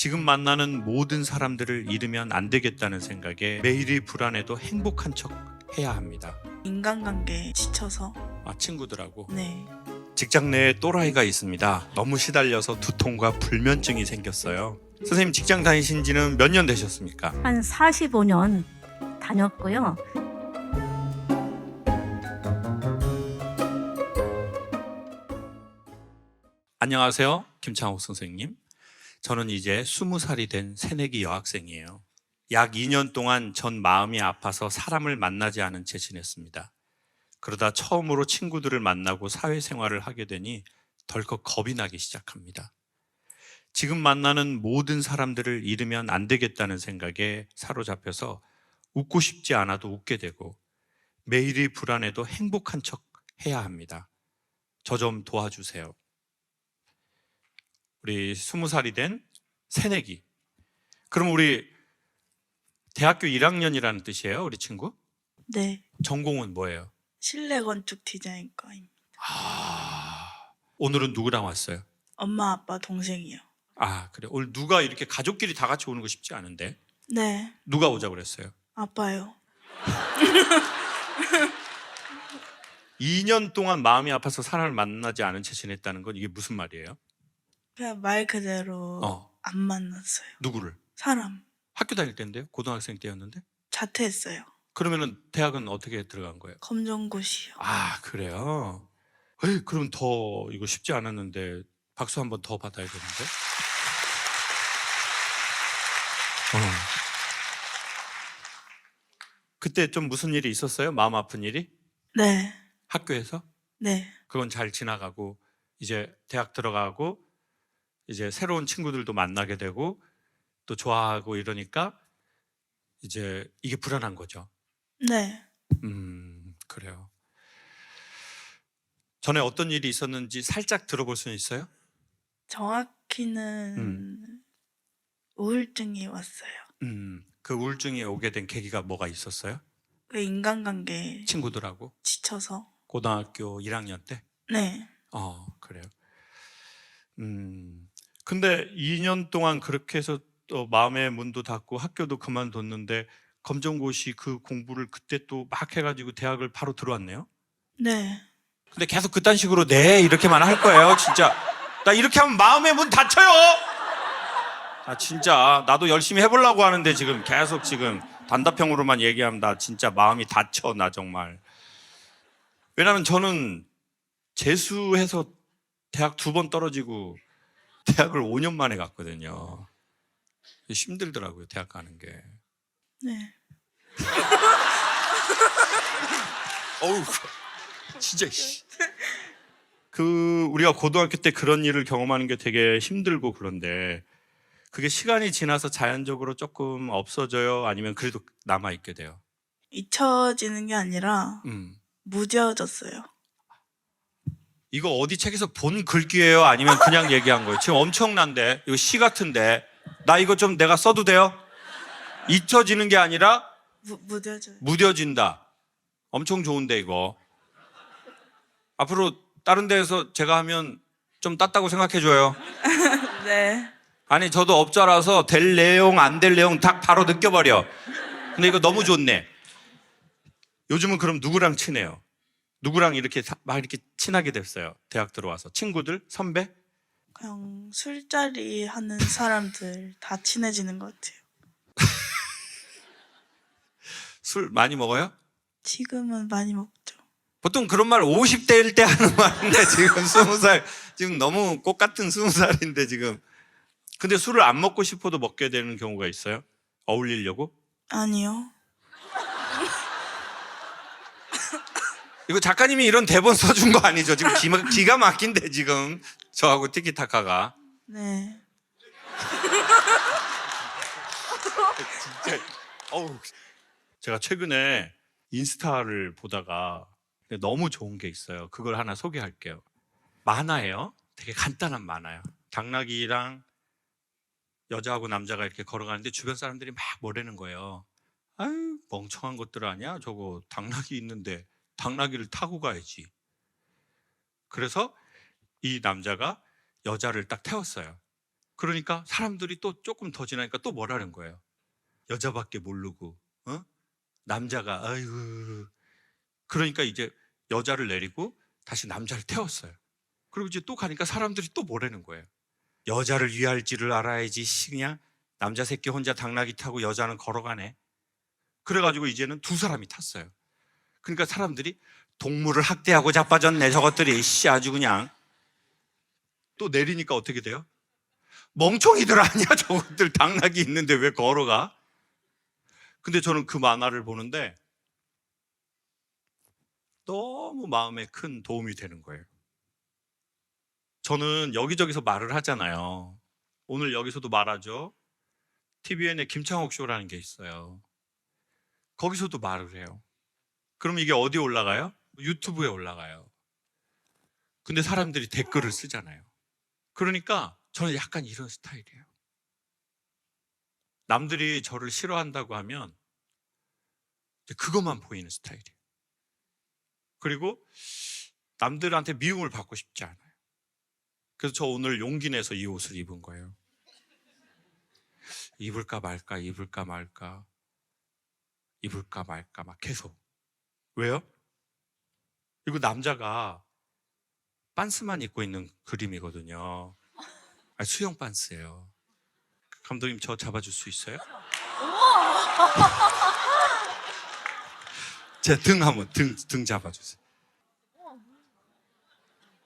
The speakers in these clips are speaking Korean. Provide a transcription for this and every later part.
지금 만나는 모든 사람들을 잃으면 안 되겠다는 생각에 매일이 불안해도 행복한 척 해야 합니다. 인간관계에 지쳐서 아, 친구들하고. 네 직장 내에 또라이가 있습니다. 너무 시달려서 두통과 불면증이 생겼어요. 선생님 직장 다니신 지는 몇 년 되셨습니까? 한 45년 다녔고요. 안녕하세요. 김창욱 선생님. 저는 이제 20살이 된 새내기 여학생이에요. 약 2년 동안 전 마음이 아파서 사람을 만나지 않은 채 지냈습니다. 그러다 처음으로 친구들을 만나고 사회생활을 하게 되니 덜컥 겁이 나기 시작합니다. 지금 만나는 모든 사람들을 잃으면 안 되겠다는 생각에 사로잡혀서 웃고 싶지 않아도 웃게 되고 매일이 불안해도 행복한 척 해야 합니다. 저 좀 도와주세요. 우리 스무 살이 된 새내기. 그럼 우리 대학교 1학년이라는 뜻이에요, 우리 친구? 네. 전공은 뭐예요? 실내 건축 디자인과입니다. 아, 오늘은 누구랑 왔어요? 엄마 아빠 동생이요. 아, 그래. 오늘 누가 이렇게 가족끼리 다 같이 오는 거 쉽지 않은데. 네 누가 오자 그랬어요? 아빠요. 2년 동안 마음이 아파서 사람을 만나지 않은 채 지냈다는 건 이게 무슨 말이에요? 그냥 말 그대로 어, 안 만났어요. 누구를? 사람 학교 다닐 때인데요? 고등학생 때였는데? 자퇴했어요. 그러면은 대학은 어떻게 들어간 거예요? 검정고시요. 아 그래요? 에이, 그럼 더 이거 쉽지 않았는데 박수 한 번 더 받아야겠는데? 어. 그때 좀 무슨 일이 있었어요? 마음 아픈 일이? 네 학교에서? 네. 그건 잘 지나가고 이제 대학 들어가고 이제 새로운 친구들도 만나게 되고 또 좋아하고 이러니까 이제 이게 불안한 거죠. 네. 음, 그래요. 전에 어떤 일이 있었는지 살짝 들어볼 수는 있어요? 정확히는 음. 우울증이 왔어요. 음, 그 우울증이 오게 된 계기가 뭐가 있었어요? 그 인간관계에 친구들하고 지쳐서 고등학교 1학년 때? 네 어, 그래요. 음, 근데 2년 동안 그렇게 해서 또 마음의 문도 닫고 학교도 그만뒀는데 검정고시 그 공부를 그때 또 막 해가지고 대학을 바로 들어왔네요. 네. 근데 계속 그딴 식으로 네 이렇게만 할 거예요, 진짜. 나 이렇게 하면 마음의 문 닫혀요. 아 진짜 나도 열심히 해보려고 하는데 지금 계속 지금 단답형으로만 얘기하면 나 진짜 마음이 닫혀 나 정말. 왜냐면 저는 재수해서 대학 두 번 떨어지고 대학을 5년 만에 갔거든요. 힘들더라고요 대학 가는 게. 네. 어우 진짜 씨. 그 우리가 고등학교 때 그런 일을 경험하는 게 되게 힘들고 그런데 그게 시간이 지나서 자연적으로 조금 없어져요 아니면 그래도 남아 있게 돼요. 잊혀지는 게 아니라 음. 무뎌졌어요. 이거 어디 책에서 본 글귀예요 아니면 그냥 얘기한 거예요? 지금 엄청난데 이거 시 같은데 나 이거 좀 내가 써도 돼요? 잊혀지는 게 아니라 무, 무뎌져요. 무뎌진다. 엄청 좋은데 이거. 앞으로 다른 데에서 제가 하면 좀 땄다고 생각해 줘요. 네. 아니 저도 업자라서 될 내용 안 될 내용 딱 바로 느껴버려. 근데 이거 너무 좋네. 요즘은 그럼 누구랑 친해요? 누구랑 이렇게 사- 막 이렇게 친하게 됐어요? 대학 들어와서 친구들, 선배? 그냥 술자리 하는 사람들 다 친해지는 것 같아요. 술 많이 먹어요? 지금은 많이 먹죠. 보통 그런 말 50대일 때 하는 말인데 지금 20살 지금 너무 꽃 같은 20살인데 지금 근데 술을 안 먹고 싶어도 먹게 되는 경우가 있어요? 어울리려고? 아니요. 이거 작가님이 이런 대본 써준 거 아니죠? 지금 기가, 기가 막힌데 지금 저하고 티키타카가 네. 진짜 어우 제가 최근에 인스타를 보다가 너무 좋은 게 있어요. 그걸 하나 소개할게요. 만화예요. 되게 간단한 만화요. 당나귀랑 여자하고 남자가 이렇게 걸어가는데 주변 사람들이 막 뭐라는 거예요. 아유 멍청한 것들 아니야? 저거 당나귀 있는데 당나귀를 타고 가야지. 그래서 이 남자가 여자를 딱 태웠어요. 그러니까 사람들이 또 조금 더 지나니까 또 뭐라는 거예요. 여자밖에 모르고, 어? 남자가, 아이고. 그러니까 이제 여자를 내리고 다시 남자를 태웠어요. 그리고 이제 또 가니까 사람들이 또 뭐라는 거예요. 여자를 위할 줄을 알아야지, 씨, 그냥 남자 새끼 혼자 당나귀 타고 여자는 걸어가네. 그래가지고 이제는 두 사람이 탔어요. 그러니까 사람들이 동물을 학대하고 자빠졌네. 저것들이, 씨, 아주 그냥. 또 내리니까 어떻게 돼요? 멍청이들 아니야 저것들 당나귀 있는데 왜 걸어가? 근데 저는 그 만화를 보는데 너무 마음에 큰 도움이 되는 거예요. 저는 여기저기서 말을 하잖아요. 오늘 여기서도 말하죠. TVN의 김창옥 쇼라는 게 있어요. 거기서도 말을 해요. 그럼 이게 어디 올라가요? 유튜브에 올라가요. 근데 사람들이 댓글을 쓰잖아요. 그러니까 저는 약간 이런 스타일이에요. 남들이 저를 싫어한다고 하면 그것만 보이는 스타일이에요. 그리고 남들한테 미움을 받고 싶지 않아요. 그래서 저 오늘 용기 내서 이 옷을 입은 거예요. 입을까 말까, 입을까 말까, 입을까 말까 막 계속. 왜요? 이거 남자가 빤스만 입고 있는 그림이거든요. 아, 수영 빤스예요. 감독님 저 잡아줄 수 있어요? 제 등 한번 등, 등 잡아주세요.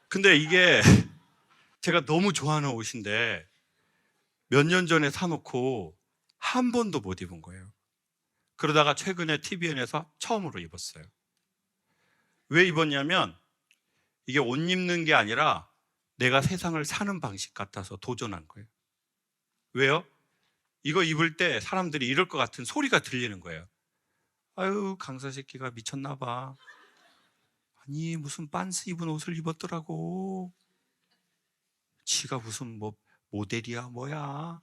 근데 이게 제가 너무 좋아하는 옷인데 몇 년 전에 사놓고 한 번도 못 입은 거예요. 그러다가 최근에 TVN에서 처음으로 입었어요. 왜 입었냐면 이게 옷 입는 게 아니라 내가 세상을 사는 방식 같아서 도전한 거예요. 왜요? 이거 입을 때 사람들이 이럴 것 같은 소리가 들리는 거예요. 아유, 강사 새끼가 미쳤나 봐. 아니, 무슨 빤스 입은 옷을 입었더라고. 지가 무슨 뭐 모델이야, 뭐야.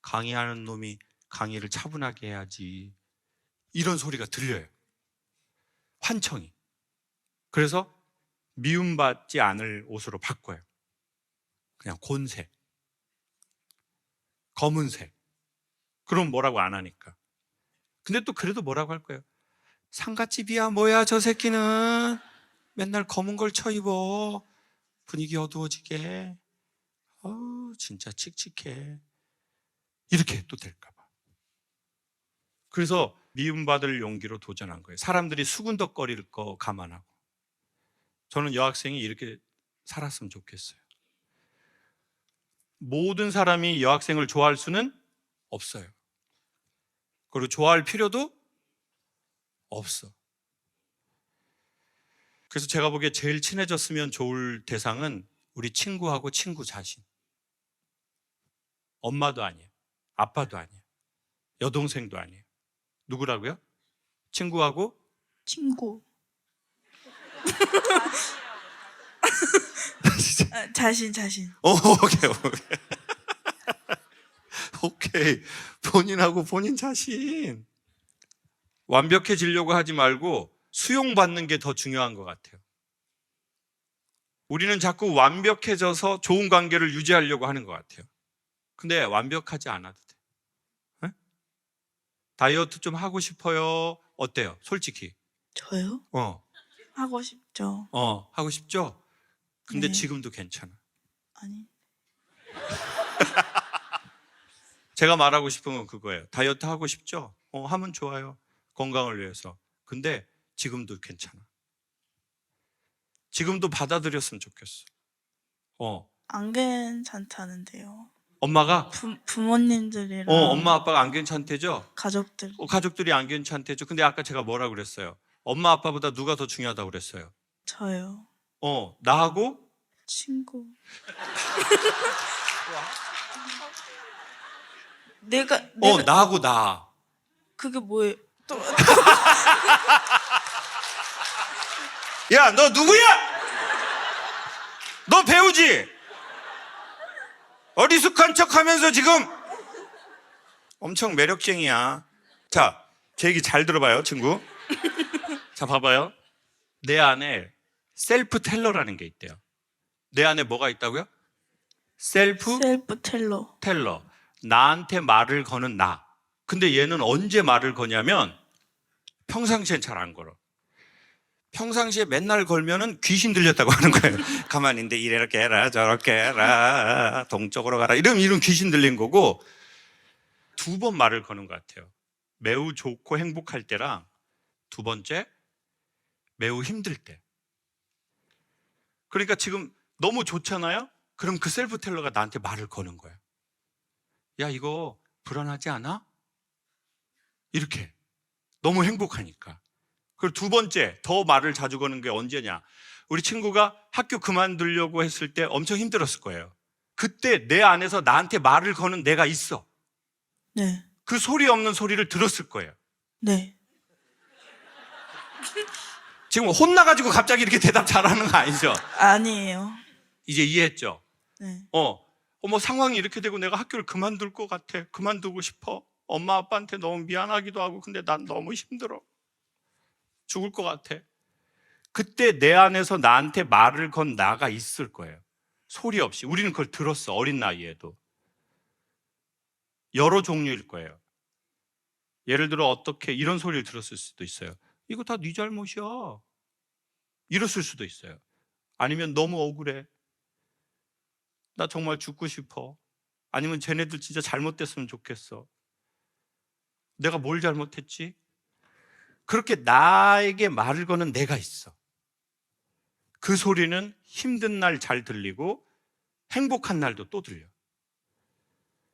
강의하는 놈이 강의를 차분하게 해야지. 이런 소리가 들려요. 환청이. 그래서 미움받지 않을 옷으로 바꿔요. 그냥 곤색, 검은색. 그럼 뭐라고 안 하니까. 근데 또 그래도 뭐라고 할 거예요. 상갓집이야 뭐야 저 새끼는 맨날 검은 걸 쳐입어 분위기 어두워지게 어우 진짜 칙칙해 이렇게 또 될까 봐 그래서 미움받을 용기로 도전한 거예요 사람들이 수군덕거릴 거 감안하고 저는 여학생이 이렇게 살았으면 좋겠어요 모든 사람이 여학생을 좋아할 수는 없어요 그리고 좋아할 필요도 없어. 그래서 제가 보기에 제일 친해졌으면 좋을 대상은 우리 친구하고 친구 자신. 엄마도 아니에요. 아빠도 아니에요. 여동생도 아니에요. 누구라고요? 친구하고 친구. 아, 자신 자신. 오, 오케이, 오케이. 오케이. 본인하고 본인 자신. 완벽해지려고 하지 말고 수용받는 게 더 중요한 것 같아요. 우리는 자꾸 완벽해져서 좋은 관계를 유지하려고 하는 것 같아요. 근데 완벽하지 않아도 돼. 에? 다이어트 좀 하고 싶어요. 어때요? 솔직히. 저요? 어, 하고 싶죠. 어, 하고 싶죠? 근데 네. 지금도 괜찮아. 아니. 제가 말하고 싶은 건 그거예요. 다이어트 하고 싶죠? 어, 하면 좋아요. 건강을 위해서. 근데 지금도 괜찮아. 지금도 받아들였으면 좋겠어. 어, 안 괜찮다는데요. 엄마가 부, 부모님들이랑 어, 엄마 아빠가 안 괜찮대죠? 가족들 어, 가족들이 안 괜찮대죠. 근데 아까 제가 뭐라 그랬어요? 엄마 아빠보다 누가 더 중요하다고 그랬어요? 저요. 어, 나하고 친구. 내가 내가 어, 나하고 나. 그게 뭐예요? 또 야, 너 누구야? 너 배우지? 어리숙한 척 하면서 지금 엄청 매력쟁이야. 자, 제 얘기 잘 들어봐요, 친구. 자, 봐봐요. 내 안에 셀프 텔러라는 게 있대요. 내 안에 뭐가 있다고요? 셀프 셀프 텔러. 텔러. 나한테 말을 거는 나. 근데 얘는 언제 말을 거냐면 평상시엔 잘 안 걸어. 평상시에 맨날 걸면은 귀신 들렸다고 하는 거예요. 가만히 있는데 이렇게 해라 저렇게 해라 동쪽으로 가라 이러면 이런 귀신 들린 거고 두 번 말을 거는 것 같아요. 매우 좋고 행복할 때랑 두 번째 매우 힘들 때. 그러니까 지금 너무 좋잖아요? 그럼 그 셀프 텔러가 나한테 말을 거는 거예요. 야, 이거 불안하지 않아? 이렇게. 너무 행복하니까. 그리고 두 번째, 더 말을 자주 거는 게 언제냐? 우리 친구가 학교 그만두려고 했을 때 엄청 힘들었을 거예요. 그때 내 안에서 나한테 말을 거는 내가 있어. 네. 그 소리 없는 소리를 들었을 거예요. 네. 지금 혼나가지고 갑자기 이렇게 대답 잘하는 거 아니죠? 아니에요. 이제 이해했죠? 네. 어, 어머 상황이 이렇게 되고 내가 학교를 그만둘 것 같아. 그만두고 싶어. 엄마 아빠한테 너무 미안하기도 하고 근데 난 너무 힘들어. 죽을 것 같아. 그때 내 안에서 나한테 말을 건 나가 있을 거예요. 소리 없이. 우리는 그걸 들었어. 어린 나이에도. 여러 종류일 거예요. 예를 들어 어떻게 이런 소리를 들었을 수도 있어요. 이거 다 네 잘못이야. 이랬을 수도 있어요. 아니면 너무 억울해. 나 정말 죽고 싶어. 아니면 쟤네들 진짜 잘못됐으면 좋겠어. 내가 뭘 잘못했지? 그렇게 나에게 말을 거는 내가 있어. 그 소리는 힘든 날 잘 들리고 행복한 날도 또 들려.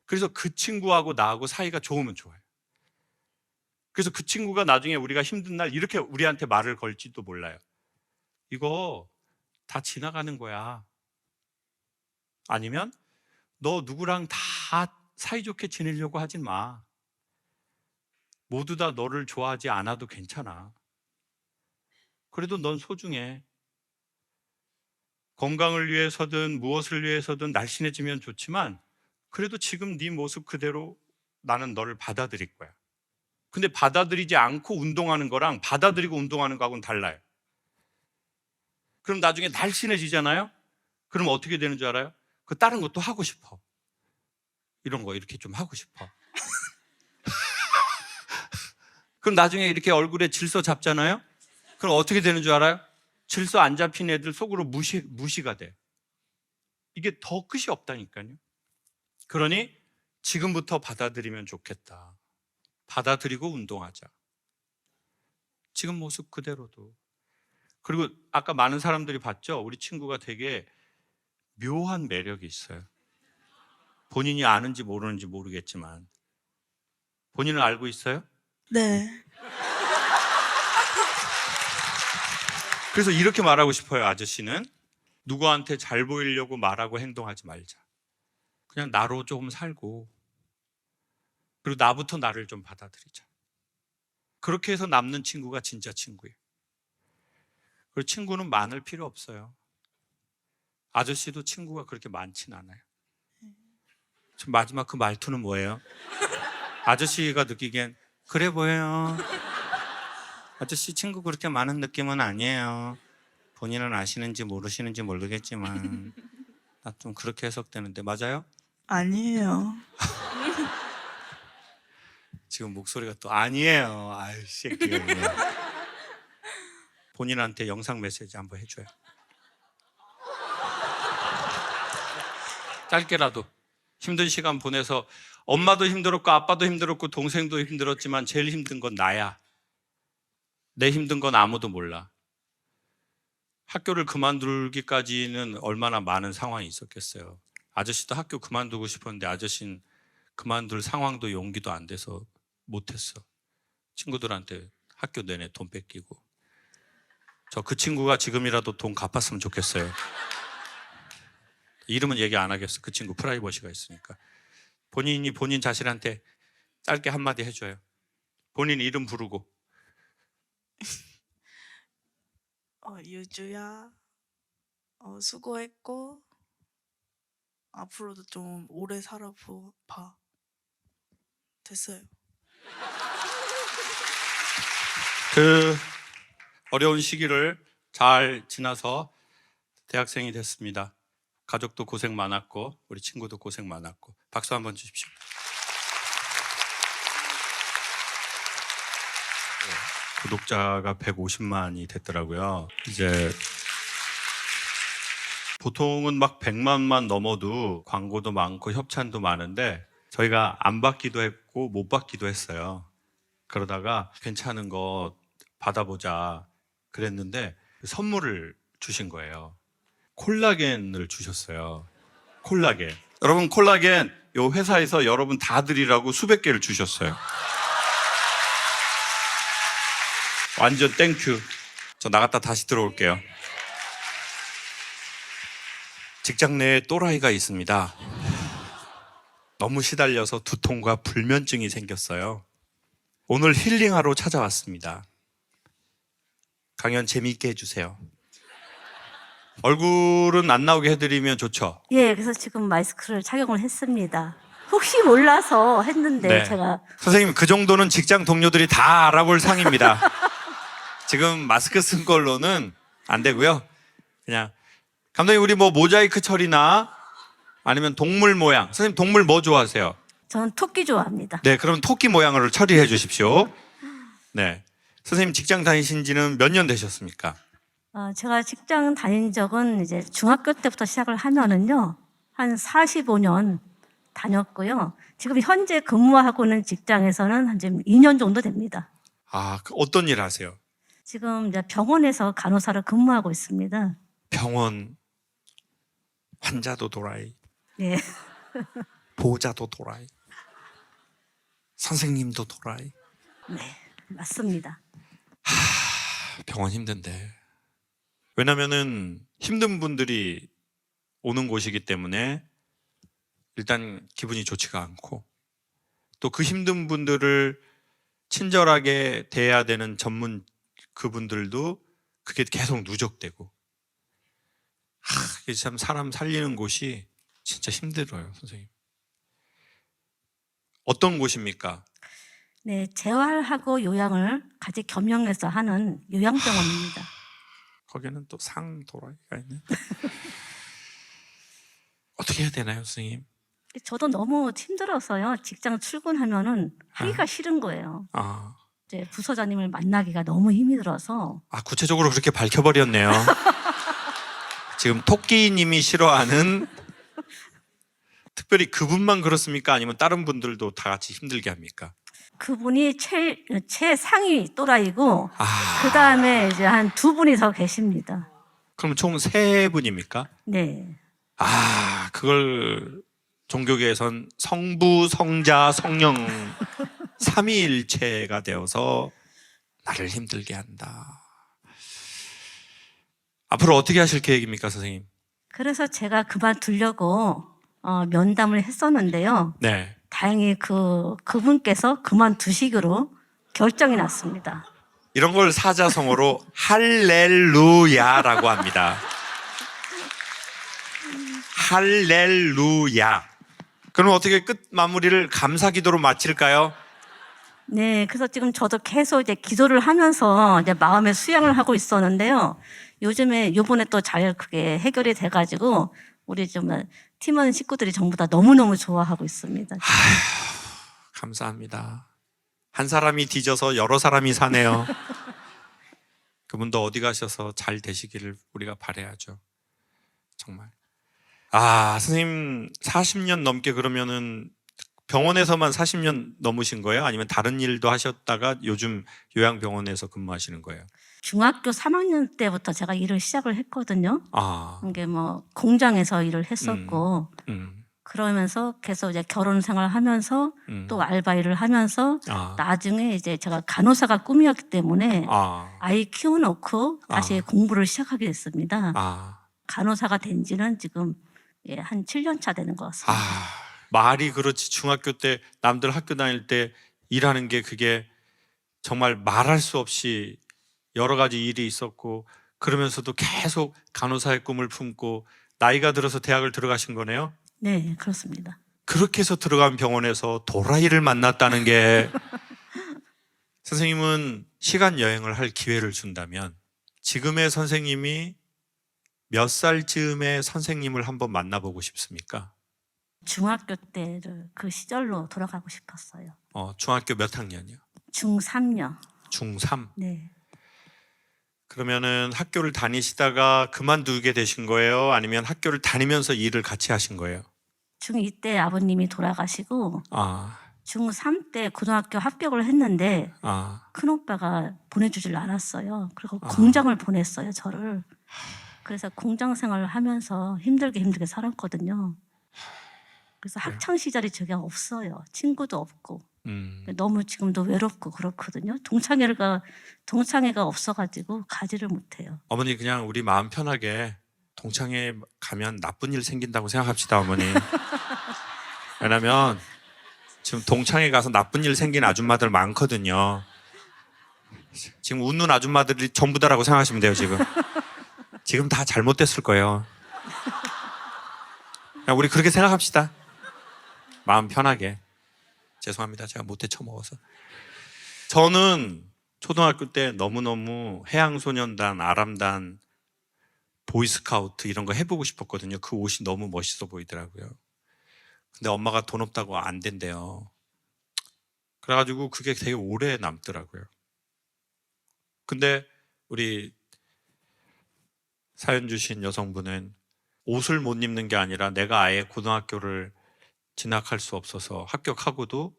그래서 그 친구하고 나하고 사이가 좋으면 좋아요. 그래서 그 친구가 나중에 우리가 힘든 날 이렇게 우리한테 말을 걸지도 몰라요. 이거 다 지나가는 거야. 아니면 너 누구랑 다 사이좋게 지내려고 하진 마. 모두 다 너를 좋아하지 않아도 괜찮아. 그래도 넌 소중해. 건강을 위해서든 무엇을 위해서든 날씬해지면 좋지만 그래도 지금 네 모습 그대로 나는 너를 받아들일 거야. 근데 받아들이지 않고 운동하는 거랑 받아들이고 운동하는 거하고는 달라요. 그럼 나중에 날씬해지잖아요? 그럼 어떻게 되는 줄 알아요? 그 다른 것도 하고 싶어. 이런 거 이렇게 좀 하고 싶어. 그럼 나중에 이렇게 얼굴에 질서 잡잖아요? 그럼 어떻게 되는 줄 알아요? 질서 안 잡힌 애들 속으로 무시, 무시가 돼. 이게 더 끝이 없다니까요. 그러니 지금부터 받아들이면 좋겠다. 받아들이고 운동하자. 지금 모습 그대로도. 그리고 아까 많은 사람들이 봤죠? 우리 친구가 되게 묘한 매력이 있어요. 본인이 아는지 모르는지 모르겠지만. 본인은 알고 있어요? 네. 그래서 이렇게 말하고 싶어요, 아저씨는. 누구한테 잘 보이려고 말하고 행동하지 말자. 그냥 나로 조금 살고, 그리고 나부터 나를 좀 받아들이자. 그렇게 해서 남는 친구가 진짜 친구예요. 그리고 친구는 많을 필요 없어요. 아저씨도 친구가 그렇게 많진 않아요. 지금 마지막 그 말투는 뭐예요? 아저씨가 느끼기엔 그래 보여요. 아저씨 친구 그렇게 많은 느낌은 아니에요. 본인은 아시는지 모르시는지 모르겠지만 나 좀 그렇게 해석되는데 맞아요? 아니에요. 지금 목소리가 또 아니에요. 새끼가 그냥. 본인한테 영상 메시지 한번 해줘요. 짧게라도 힘든 시간 보내서 엄마도 힘들었고 아빠도 힘들었고 동생도 힘들었지만 제일 힘든 건 나야. 내 힘든 건 아무도 몰라. 학교를 그만두기까지는 얼마나 많은 상황이 있었겠어요. 아저씨도 학교 그만두고 싶었는데 아저씨는 그만둘 상황도 용기도 안 돼서 못했어. 친구들한테 학교 내내 돈 뺏기고. 저 그 친구가 지금이라도 돈 갚았으면 좋겠어요. 이름은 얘기 안 하겠어. 그 친구 프라이버시가 있으니까. 본인이 본인 자신한테 짧게 한마디 해줘요. 본인 이름 부르고. 어, 유주야. 어, 수고했고 앞으로도 좀 오래 살아봐. 됐어요. 그 어려운 시기를 잘 지나서 대학생이 됐습니다. 가족도 고생 많았고 우리 친구도 고생 많았고 박수 한번 주십시오. 네, 구독자가 150만이 됐더라고요. 이제 보통은 막 100만만 넘어도 광고도 많고 협찬도 많은데 저희가 안 받기도 했고 못 받기도 했어요. 그러다가 괜찮은 거 받아보자 그랬는데 선물을 주신 거예요. 콜라겐을 주셨어요. 콜라겐. 여러분 콜라겐 요 회사에서 여러분 다 드리라고 수백 개를 주셨어요. 완전 땡큐. 저 나갔다 다시 들어올게요. 직장 내에 또라이가 있습니다. 너무 시달려서 두통과 불면증이 생겼어요. 오늘 힐링하러 찾아왔습니다. 강연 재미있게 해주세요. 얼굴은 안 나오게 해드리면 좋죠. 예, 그래서 지금 마스크를 착용을 했습니다. 혹시 몰라서 했는데 네. 제가 선생님 그 정도는 직장 동료들이 다 알아볼 상입니다. 지금 마스크 쓴 걸로는 안 되고요. 그냥 감독님 우리 뭐 모자이크 처리나 아니면 동물 모양. 선생님 동물 뭐 좋아하세요? 저는 토끼 좋아합니다. 네, 그럼 토끼 모양으로 처리해 주십시오. 네. 선생님 직장 다니신 지는 몇 년 되셨습니까? 어, 제가 직장 다닌 적은 이제 중학교 때부터 시작을 하면은요, 한 45년 다녔고요. 지금 현재 근무하고 있는 직장에서는 한 지금 2년 정도 됩니다. 아, 그 어떤 일 하세요? 지금 이제 병원에서 간호사로 근무하고 있습니다. 병원 환자도 도라이, 예. 보호자도 도라이, 선생님도 도라이. 네, 맞습니다. 병원 힘든데. 왜냐면은 힘든 분들이 오는 곳이기 때문에 일단 기분이 좋지가 않고 또 그 힘든 분들을 친절하게 대해야 되는 전문 그분들도 그게 계속 누적되고 하, 이게 참 사람 살리는 곳이 진짜 힘들어요, 선생님. 어떤 곳입니까? 네, 재활하고 요양을 같이 겸용해서 하는 요양병원입니다. 거기는 또 상 도라이가 있네. 어떻게 해야 되나요, 선생님? 저도 너무 힘들어서요. 직장 출근하면은 하기가 싫은 거예요. 아, 이제 부서장님을 만나기가 너무 힘이 들어서 아 구체적으로 그렇게 밝혀버렸네요. 지금 토끼님이 싫어하는 특별히 그분만 그렇습니까? 아니면 다른 분들도 다 같이 힘들게 합니까? 그분이 최, 최상위 또라이고 아, 그 다음에 이제 한 두 분이 더 계십니다. 그럼 총 세 분입니까? 네. 아, 그걸 종교계에선 성부, 성자, 성령 삼위일체가 되어서 나를 힘들게 한다. 앞으로 어떻게 하실 계획입니까, 선생님? 그래서 제가 그만두려고 어, 면담을 했었는데요. 네. 다행히 그 그분께서 그만두시기로 결정이 났습니다. 이런 걸 사자성어로 할렐루야라고 합니다. 할렐루야. 그럼 어떻게 끝 마무리를 감사 기도로 마칠까요? 네, 그래서 지금 저도 계속 이제 기도를 하면서 이제 마음의 수양을 하고 있었는데요. 요즘에 요번에 또 잘 그게 해결이 돼가지고 우리 좀 팀원 식구들이 전부 다 너무너무 좋아하고 있습니다. 감사합니다. 한 사람이 뒤져서 여러 사람이 사네요. 그분도 어디 가셔서 잘 되시기를 우리가 바래야죠. 정말. 아, 선생님 40년 넘게 그러면은 병원에서만 40년 넘으신 거예요? 아니면 다른 일도 하셨다가 요즘 요양병원에서 근무하시는 거예요? 중학교 3학년 때부터 제가 일을 시작을 했거든요. 아, 이게 뭐 공장에서 일을 했었고 음, 그러면서 계속 이제 결혼 생활하면서 음. 또 알바 일을 하면서 아, 나중에 이제 제가 간호사가 꿈이었기 때문에 아, 아이 키워놓고 다시 아. 공부를 시작하게 됐습니다. 아, 간호사가 된 지는 지금 예, 한 7년 차 되는 것 같습니다. 아, 말이 그렇지 중학교 때 남들 학교 다닐 때 일하는 게 그게 정말 말할 수 없이 여러 가지 일이 있었고 그러면서도 계속 간호사의 꿈을 품고 나이가 들어서 대학을 들어가신 거네요. 네, 그렇습니다. 그렇게 해서 들어간 병원에서 도라이를 만났다는 게 선생님은 시간 여행을 할 기회를 준다면 지금의 선생님이 몇 살쯤에 선생님을 한번 만나보고 싶습니까? 중학교 때를 그 시절로 돌아가고 싶었어요. 어, 중학교 몇 학년이요? 중3요. 중3. 네. 그러면은 학교를 다니시다가 그만두게 되신 거예요? 아니면 학교를 다니면서 일을 같이 하신 거예요? 중2 때 아버님이 돌아가시고 아, 중3 때 고등학교 합격을 했는데 아, 큰오빠가 보내주질 않았어요. 그리고 아. 공장을 보냈어요, 저를. 그래서 공장 생활을 하면서 힘들게 힘들게 살았거든요. 그래서 네. 학창 시절이 저게 없어요. 친구도 없고. 음, 너무 지금도 외롭고 그렇거든요. 동창회가 동창회가 없어가지고 가지를 못해요. 어머니 그냥 우리 마음 편하게 동창회 가면 나쁜 일 생긴다고 생각합시다, 어머니. 왜냐면 지금 동창회 가서 나쁜 일 생긴 아줌마들 많거든요. 지금 웃는 아줌마들이 전부 다라고 생각하시면 돼요, 지금. 지금 다 잘못됐을 거예요. 그냥 우리 그렇게 생각합시다. 마음 편하게. 죄송합니다. 제가 못해 쳐먹어서. 저는 초등학교 때 너무너무 해양소년단, 아람단, 보이스카우트 이런 거 해보고 싶었거든요. 그 옷이 너무 멋있어 보이더라고요. 근데 엄마가 돈 없다고 안 된대요. 그래가지고 그게 되게 오래 남더라고요. 근데 우리 사연 주신 여성분은 옷을 못 입는 게 아니라 내가 아예 고등학교를 진학할 수 없어서 합격하고도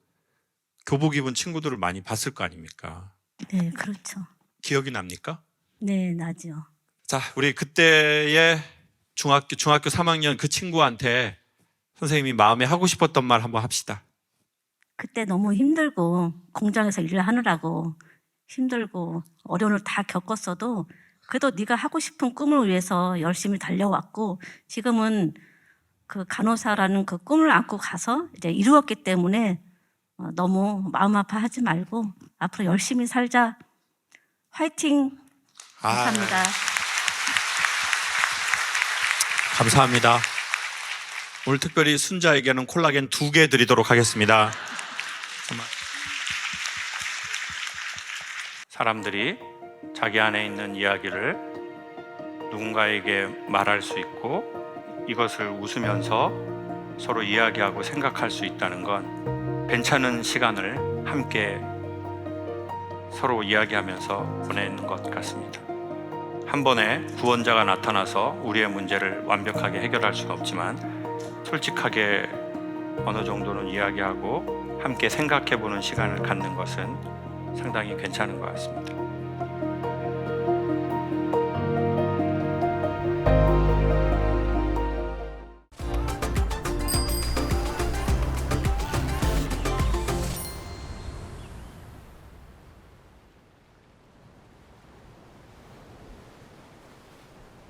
교복 입은 친구들을 많이 봤을 거 아닙니까? 네, 그렇죠. 기억이 납니까? 네, 나죠. 자, 우리 그때의 중학교 중학교 3학년 그 친구한테 선생님이 마음에 하고 싶었던 말 한번 합시다. 그때 너무 힘들고 공장에서 일을 하느라고 힘들고 어려움을 다 겪었어도 그래도 네가 하고 싶은 꿈을 위해서 열심히 달려왔고 지금은 그 간호사라는 그 꿈을 안고 가서 이제 이루었기 때문에 어, 너무 마음 아파하지 말고 앞으로 열심히 살자. 화이팅. 감사합니다. 아, 감사합니다. 오늘 특별히 순자에게는 콜라겐 두 개 드리도록 하겠습니다. 사람들이 자기 안에 있는 이야기를 누군가에게 말할 수 있고 이것을 웃으면서 서로 이야기하고 생각할 수 있다는 건 괜찮은 시간을 함께 서로 이야기하면서 보내는 것 같습니다. 한 번에 구원자가 나타나서 우리의 문제를 완벽하게 해결할 수는 없지만 솔직하게 어느 정도는 이야기하고 함께 생각해 보는 시간을 갖는 것은 상당히 괜찮은 것 같습니다.